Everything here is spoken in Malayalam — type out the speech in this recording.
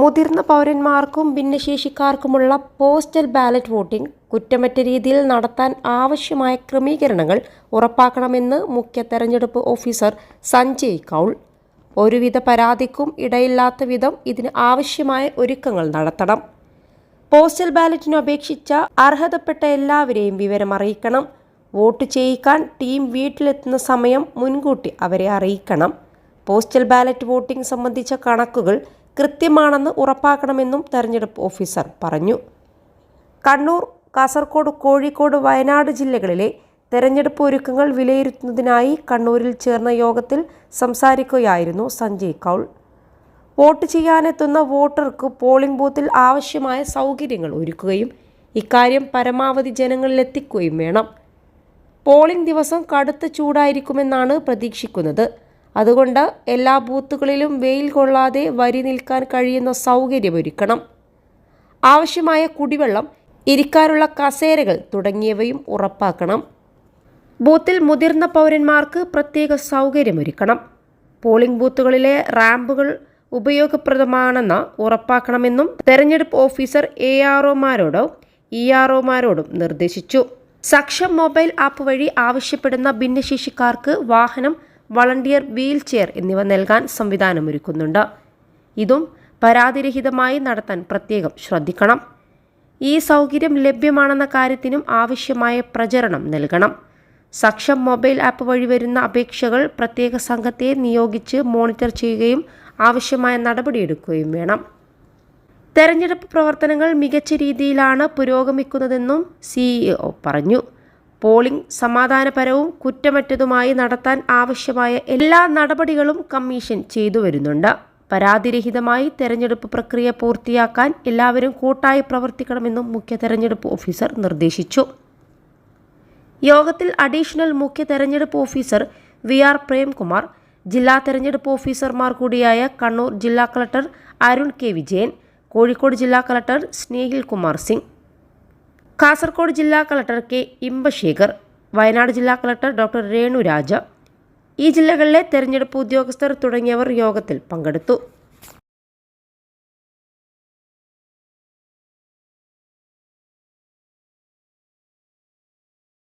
മുതിർന്ന പൗരന്മാർക്കും ഭിന്നശേഷിക്കാർക്കുമുള്ള പോസ്റ്റൽ ബാലറ്റ് വോട്ടിംഗ് കുറ്റമറ്റ രീതിയിൽ നടത്താൻ ആവശ്യമായ ക്രമീകരണങ്ങൾ ഉറപ്പാക്കണമെന്ന് മുഖ്യ തെരഞ്ഞെടുപ്പ് ഓഫീസർ സഞ്ജയ് കൗൾ. ഒരുവിധ പരാതിക്കും ഇടയില്ലാത്ത വിധം ഇതിന് ആവശ്യമായ ഒരുക്കങ്ങൾ നടത്തണം. പോസ്റ്റൽ ബാലറ്റിന് അപേക്ഷിച്ച അർഹതപ്പെട്ട എല്ലാവരെയും വിവരം അറിയിക്കണം. വോട്ട് ചെയ്യിക്കാൻ ടീം വീട്ടിലെത്തുന്ന സമയം മുൻകൂട്ടി അവരെ അറിയിക്കണം. പോസ്റ്റൽ ബാലറ്റ് വോട്ടിംഗ് സംബന്ധിച്ച കണക്കുകൾ കൃത്യമാണെന്ന് ഉറപ്പാക്കണമെന്നും തെരഞ്ഞെടുപ്പ് ഓഫീസർ പറഞ്ഞു. കണ്ണൂർ കാസർഗോഡ് കോഴിക്കോട് വയനാട് ജില്ലകളിലെ തെരഞ്ഞെടുപ്പ് ഒരുക്കങ്ങൾ വിലയിരുത്തുന്നതിനായി കണ്ണൂരിൽ ചേർന്ന യോഗത്തിൽ സംസാരിക്കുകയായിരുന്നു സഞ്ജയ് കൗൾ. വോട്ട് ചെയ്യാനെത്തുന്ന വോട്ടർക്ക് പോളിംഗ് ബൂത്തിൽ ആവശ്യമായ സൗകര്യങ്ങൾ ഒരുക്കുകയും ഇക്കാര്യം പരമാവധി ജനങ്ങളിലെത്തിക്കുകയും വേണം. പോളിംഗ് ദിവസം കടുത്ത ചൂടായിരിക്കുമെന്നാണ് പ്രതീക്ഷിക്കുന്നത്. അതുകൊണ്ട് എല്ലാ ബൂത്തുകളിലും വെയിൽ കൊള്ളാതെ വരി നിൽക്കാൻ കഴിയുന്ന സൗകര്യമൊരുക്കണം ആവശ്യമായ കുടിവെള്ളം ഇരിക്കാനുള്ള കസേരകൾ തുടങ്ങിയവയും ഉറപ്പാക്കണം. ബൂത്തിൽ മുതിർന്ന പൗരന്മാർക്ക് പ്രത്യേക സൗകര്യമൊരുക്കണം പോളിംഗ് ബൂത്തുകളിലെ റാമ്പുകൾ ഉപയോഗപ്രദമാണെന്ന് ഉറപ്പാക്കണമെന്നും തെരഞ്ഞെടുപ്പ് ഓഫീസർ എ ആർ ഒമാരോടോ ഇ ആർ ഒമാരോടും നിർദ്ദേശിച്ചു. സക്ഷം മൊബൈൽ ആപ്പ് വഴി ആവശ്യപ്പെടുന്ന ഭിന്നശേഷിക്കാർക്ക് വാഹനം വളണ്ടിയർ വീൽ ചെയർ എന്നിവ നൽകാൻ സംവിധാനമൊരുക്കുന്നുണ്ട്. ഇതും പരാതിരഹിതമായി നടത്താൻ പ്രത്യേകം ശ്രദ്ധിക്കണം. ഈ സൗകര്യം ലഭ്യമാണെന്ന കാര്യത്തിനും ആവശ്യമായ പ്രചരണം നൽകണം. സക്ഷം മൊബൈൽ ആപ്പ് വഴി വരുന്ന അപേക്ഷകൾ പ്രത്യേക സംഘത്തെ നിയോഗിച്ച് മോണിറ്റർ ചെയ്യുകയും ആവശ്യമായ നടപടിയെടുക്കുകയും വേണം. തെരഞ്ഞെടുപ്പ് പ്രവർത്തനങ്ങൾ മികച്ച രീതിയിലാണ് പുരോഗമിക്കുന്നതെന്നും സിഇഒ പറഞ്ഞു. പോളിംഗ് സമാധാനപരവും കുറ്റമറ്റതുമായി നടത്താൻ ആവശ്യമായ എല്ലാ നടപടികളും കമ്മീഷൻ ചെയ്തു വരുന്നുണ്ട്. പരാതിരഹിതമായി തെരഞ്ഞെടുപ്പ് പ്രക്രിയ പൂർത്തിയാക്കാൻ എല്ലാവരും കൂട്ടായി പ്രവർത്തിക്കണമെന്നും മുഖ്യ തെരഞ്ഞെടുപ്പ് ഓഫീസർ നിർദ്ദേശിച്ചു. യോഗത്തിൽ അഡീഷണൽ മുഖ്യ തെരഞ്ഞെടുപ്പ് ഓഫീസർ വി ആർ പ്രേംകുമാർ ജില്ലാ തെരഞ്ഞെടുപ്പ് ഓഫീസർമാർ കൂടിയായ കണ്ണൂർ ജില്ലാ കളക്ടർ അരുൺ കെ വിജയൻ കോഴിക്കോട് ജില്ലാ കളക്ടർ സ്നേഹിൽ കുമാർ സിംഗ്. കാസർഗോഡ് ജില്ലാ കളക്ടർ കെ ഇമ്പശേഖർ വയനാട് ജില്ലാ കളക്ടർ ഡോക്ടർ രേണു രാജ ഈ ജില്ലകളിലെ തെരഞ്ഞെടുപ്പ് ഉദ്യോഗസ്ഥർ തുടങ്ങിയവർ യോഗത്തിൽ പങ്കെടുത്തു.